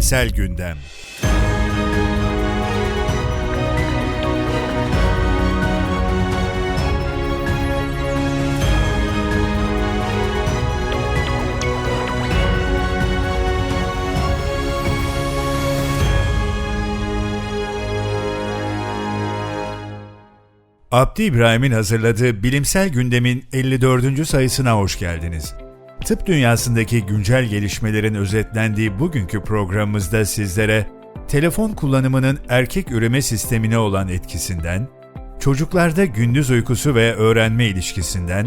Bilimsel Gündem Abdi İbrahim'in hazırladığı Bilimsel Gündem'in 54. sayısına hoş geldiniz. Tıp dünyasındaki güncel gelişmelerin özetlendiği bugünkü programımızda sizlere telefon kullanımının erkek üreme sistemine olan etkisinden, çocuklarda gündüz uykusu ve öğrenme ilişkisinden,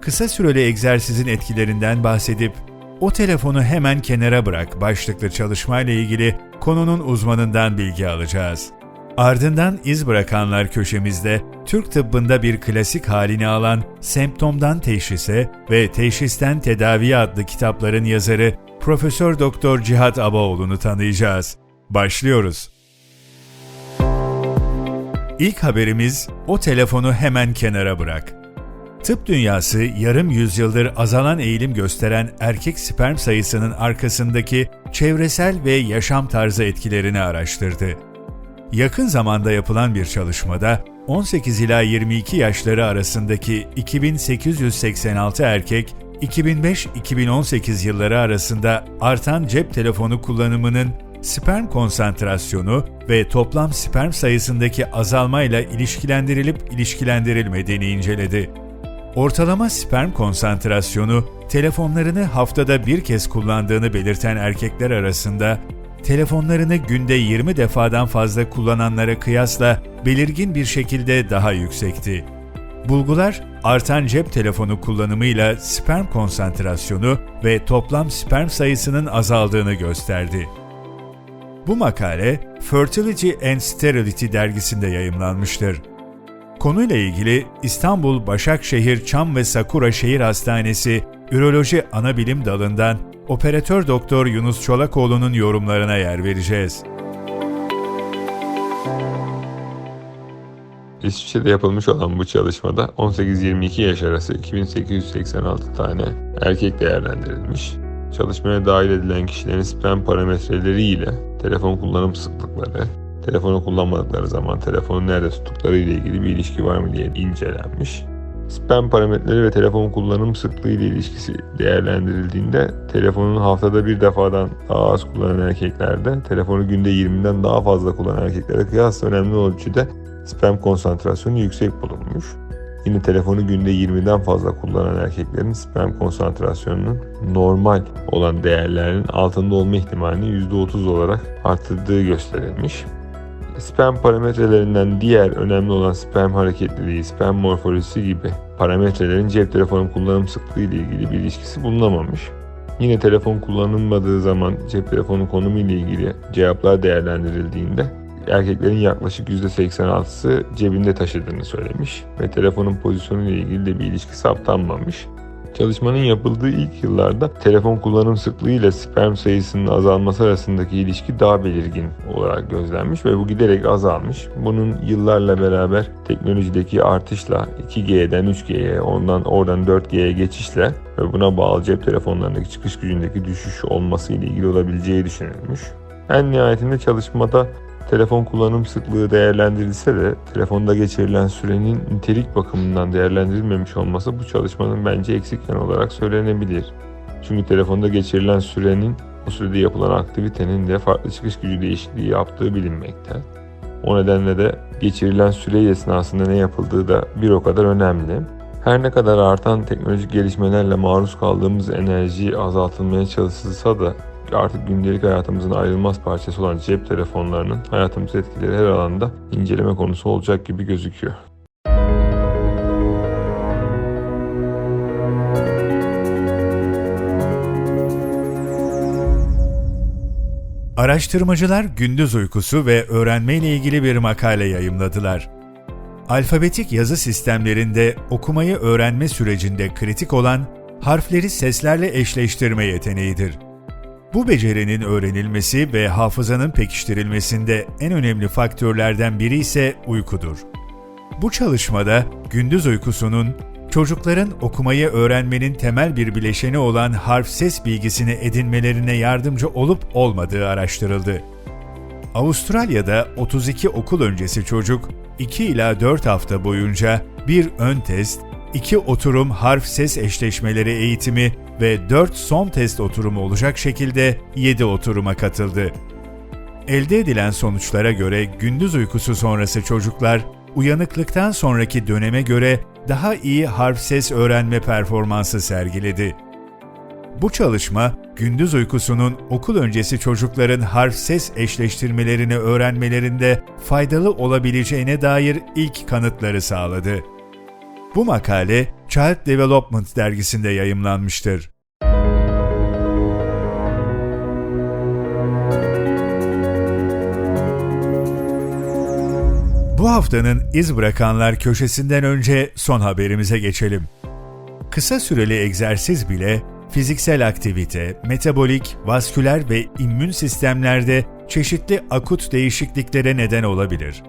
kısa süreli egzersizin etkilerinden bahsedip o telefonu hemen kenara bırak başlıklı çalışmayla ilgili konunun uzmanından bilgi alacağız. Ardından iz bırakanlar köşemizde Türk tıbbında bir klasik halini alan Semptomdan Teşhise ve Teşhisten Tedaviye adlı kitapların yazarı Profesör Doktor Cihat Abaoğlu'nu tanıyacağız. Başlıyoruz. İlk haberimiz o telefonu hemen kenara bırak. Tıp dünyası yarım yüzyıldır azalan eğilim gösteren erkek sperm sayısının arkasındaki çevresel ve yaşam tarzı etkilerini araştırdı. Yakın zamanda yapılan bir çalışmada 18 ila 22 yaşları arasındaki 2886 erkek 2005-2018 yılları arasında artan cep telefonu kullanımının sperm konsantrasyonu ve toplam sperm sayısındaki azalmayla ilişkilendirilip ilişkilendirilmediğini inceledi. Ortalama sperm konsantrasyonu telefonlarını haftada bir kez kullandığını belirten erkekler arasında telefonlarını günde 20 defadan fazla kullananlara kıyasla belirgin bir şekilde daha yüksekti. Bulgular, artan cep telefonu kullanımıyla sperm konsantrasyonu ve toplam sperm sayısının azaldığını gösterdi. Bu makale Fertility and Sterility dergisinde yayımlanmıştır. Konuyla ilgili İstanbul Başakşehir Çam ve Sakura Şehir Hastanesi Üroloji Anabilim Dalı'ndan operatör doktor Yunus Çolakoğlu'nun yorumlarına yer vereceğiz. İsviçre'de yapılmış olan bu çalışmada 18-22 yaş arası 2886 tane erkek değerlendirilmiş. Çalışmaya dahil edilen kişilerin sperm parametreleri ile telefon kullanım sıklıkları, telefonu kullanmadıkları zaman telefonu nerede tuttukları ile ilgili bir ilişki var mı diye incelenmiş. Spam parametreleri ve telefon kullanım sıklığı ile ilişkisi değerlendirildiğinde telefonun haftada bir defadan daha az kullanan erkeklerde telefonu günde 20'den daha fazla kullanan erkeklere kıyasla önemli ölçüde spam konsantrasyonu yüksek bulunmuş. Yine telefonu günde 20'den fazla kullanan erkeklerin spam konsantrasyonunun normal olan değerlerinin altında olma ihtimalini %30 olarak arttırdığı gösterilmiş. Sperm parametrelerinden diğer önemli olan sperm hareketliliği, sperm morfolojisi gibi parametrelerin cep telefonu kullanım sıklığı ile ilgili bir ilişkisi bulunamamış. Yine telefon kullanılmadığı zaman cep telefonu konumu ile ilgili cevaplar değerlendirildiğinde erkeklerin yaklaşık %86'sı cebinde taşıdığını söylemiş ve telefonun pozisyonu ile ilgili de bir ilişki saptanmamış. Çalışmanın yapıldığı ilk yıllarda telefon kullanım sıklığı ile sperm sayısının azalması arasındaki ilişki daha belirgin olarak gözlenmiş ve bu giderek azalmış. Bunun yıllarla beraber teknolojideki artışla 2G'den 3G'ye, ondan oradan 4G'ye geçişle ve buna bağlı cep telefonlarındaki çıkış gücündeki düşüş olması ile ilgili olabileceği düşünülmüş. En nihayetinde çalışmada telefon kullanım sıklığı değerlendirilse de telefonda geçirilen sürenin nitelik bakımından değerlendirilmemiş olması bu çalışmanın bence eksik yanı olarak söylenebilir. Çünkü telefonda geçirilen sürenin o sürede yapılan aktivitenin de farklı çıkış gücü değişikliği yaptığı bilinmekte. O nedenle de geçirilen süre esnasında ne yapıldığı da bir o kadar önemli. Her ne kadar artan teknolojik gelişmelerle maruz kaldığımız enerji azaltılmaya çalışılsa da artık gündelik hayatımızın ayrılmaz parçası olan cep telefonlarının hayatımızı etkileri her alanda inceleme konusu olacak gibi gözüküyor. Araştırmacılar gündüz uykusu ve öğrenme ile ilgili bir makale yayımladılar. Alfabetik yazı sistemlerinde okumayı öğrenme sürecinde kritik olan harfleri seslerle eşleştirme yeteneğidir. Bu becerinin öğrenilmesi ve hafızanın pekiştirilmesinde en önemli faktörlerden biri ise uykudur. Bu çalışmada gündüz uykusunun çocukların okumayı öğrenmenin temel bir bileşeni olan harf ses bilgisini edinmelerine yardımcı olup olmadığı araştırıldı. Avustralya'da 32 okul öncesi çocuk 2 ila 4 hafta boyunca bir ön test, 2 oturum harf ses eşleşmeleri eğitimi ve 4 son test oturumu olacak şekilde 7 oturuma katıldı. Elde edilen sonuçlara göre gündüz uykusu sonrası çocuklar uyanıklıktan sonraki döneme göre daha iyi harf ses öğrenme performansı sergiledi. Bu çalışma, gündüz uykusunun okul öncesi çocukların harf ses eşleştirmelerini öğrenmelerinde faydalı olabileceğine dair ilk kanıtları sağladı. Bu makale Child Development dergisinde yayımlanmıştır. Bu haftanın iz bırakanlar köşesinden önce son haberimize geçelim. Kısa süreli egzersiz bile fiziksel aktivite, metabolik, vasküler ve immün sistemlerde çeşitli akut değişikliklere neden olabilir.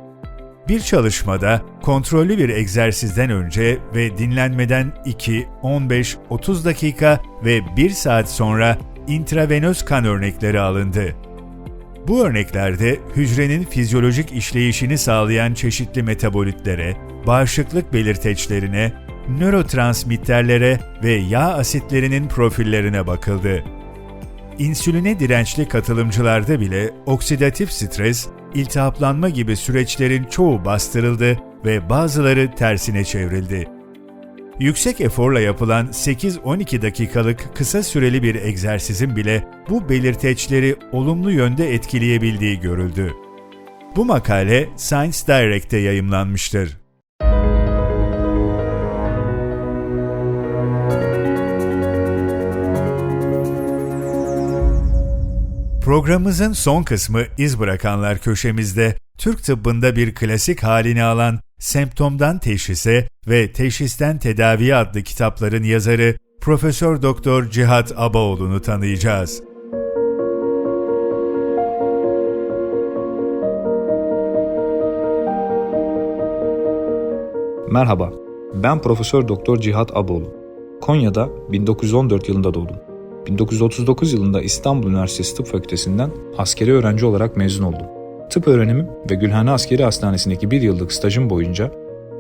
Bir çalışmada kontrollü bir egzersizden önce ve dinlenmeden 2, 15, 30 dakika ve 1 saat sonra intravenöz kan örnekleri alındı. Bu örneklerde hücrenin fizyolojik işleyişini sağlayan çeşitli metabolitlere, bağışıklık belirteçlerine, nörotransmitterlere ve yağ asitlerinin profillerine bakıldı. İnsüline dirençli katılımcılarda bile oksidatif stres, iltihaplanma gibi süreçlerin çoğu bastırıldı ve bazıları tersine çevrildi. Yüksek eforla yapılan 8-12 dakikalık kısa süreli bir egzersizin bile bu belirteçleri olumlu yönde etkileyebildiği görüldü. Bu makale Science Direct'te yayımlanmıştır. Programımızın son kısmı iz bırakanlar köşemizde Türk tıbbında bir klasik halini alan Semptomdan Teşhise ve Teşhisten Tedaviye adlı kitapların yazarı Profesör Doktor Cihat Abaoğlu'nu tanıyacağız. Merhaba, ben Profesör Doktor Cihat Aboğlu. Konya'da 1914 yılında doğdum. 1939 yılında İstanbul Üniversitesi Tıp Fakültesinden askeri öğrenci olarak mezun oldum. Tıp öğrenimim ve Gülhane Askeri Hastanesi'ndeki bir yıllık stajım boyunca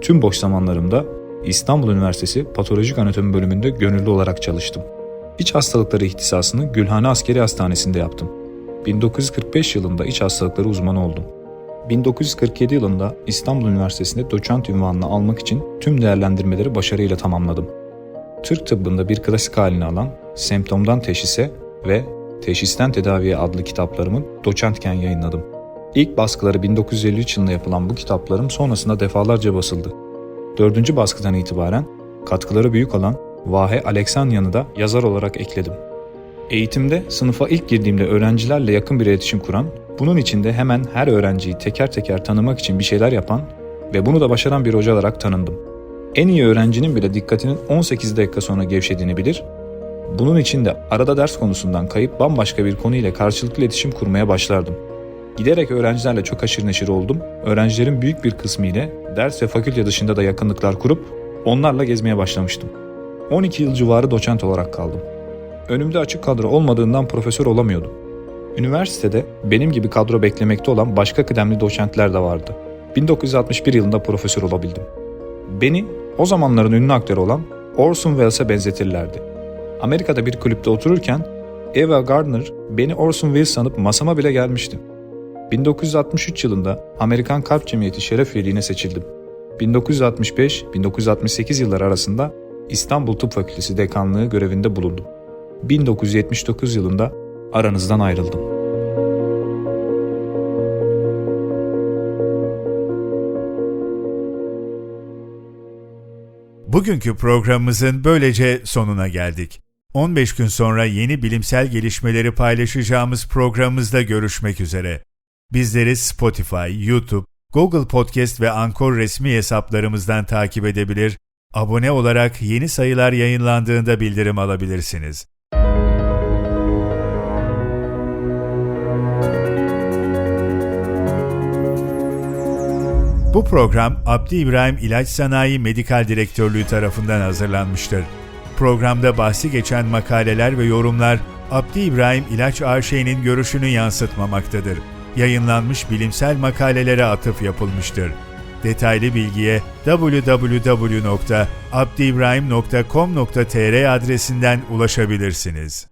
tüm boş zamanlarımda İstanbul Üniversitesi Patolojik Anatomi bölümünde gönüllü olarak çalıştım. İç hastalıkları ihtisasını Gülhane Askeri Hastanesi'nde yaptım. 1945 yılında iç hastalıkları uzmanı oldum. 1947 yılında İstanbul Üniversitesi'nde doçent ünvanını almak için tüm değerlendirmeleri başarıyla tamamladım. Türk tıbbında bir klasik halini alan Semptomdan Teşhise ve Teşhisten Tedaviye adlı kitaplarımı doçentken yayınladım. İlk baskıları 1953 yılında yapılan bu kitaplarım sonrasında defalarca basıldı. Dördüncü baskıdan itibaren katkıları büyük olan Vahe Aleksanyan'ı da yazar olarak ekledim. Eğitimde sınıfa ilk girdiğimde öğrencilerle yakın bir iletişim kuran, bunun içinde hemen her öğrenciyi teker teker tanımak için bir şeyler yapan ve bunu da başaran bir hoca olarak tanındım. En iyi öğrencinin bile dikkatinin 18 dakika sonra gevşediğini bilir, bunun için de arada ders konusundan kayıp bambaşka bir konu ile karşılıklı iletişim kurmaya başlardım. Giderek öğrencilerle çok aşırı neşir oldum. Öğrencilerin büyük bir kısmı ile ders ve fakülte dışında da yakınlıklar kurup onlarla gezmeye başlamıştım. 12 yıl civarı doçent olarak kaldım. Önümde açık kadro olmadığından profesör olamıyordum. Üniversitede benim gibi kadro beklemekte olan başka kıdemli doçentler de vardı. 1961 yılında profesör olabildim. Beni o zamanların ünlü aktörü olan Orson Welles'e benzetirlerdi. Amerika'da bir kulüpte otururken Eva Gardner beni Orson Welles sanıp masama bile gelmişti. 1963 yılında Amerikan Kalp Cemiyeti şeref üyeliğine seçildim. 1965-1968 yılları arasında İstanbul Tıp Fakültesi dekanlığı görevinde bulundum. 1979 yılında aranızdan ayrıldım. Bugünkü programımızın böylece sonuna geldik. 15 gün sonra yeni bilimsel gelişmeleri paylaşacağımız programımızda görüşmek üzere. Bizleri Spotify, YouTube, Google Podcast ve Anchor resmi hesaplarımızdan takip edebilir, abone olarak yeni sayılar yayınlandığında bildirim alabilirsiniz. Bu program Abdi İbrahim İlaç Sanayi Medikal Direktörlüğü tarafından hazırlanmıştır. Programda bahsi geçen makaleler ve yorumlar Abdi İbrahim İlaç AŞ'nin görüşünü yansıtmamaktadır. Yayınlanmış bilimsel makalelere atıf yapılmıştır. Detaylı bilgiye www.abdiibrahim.com.tr adresinden ulaşabilirsiniz.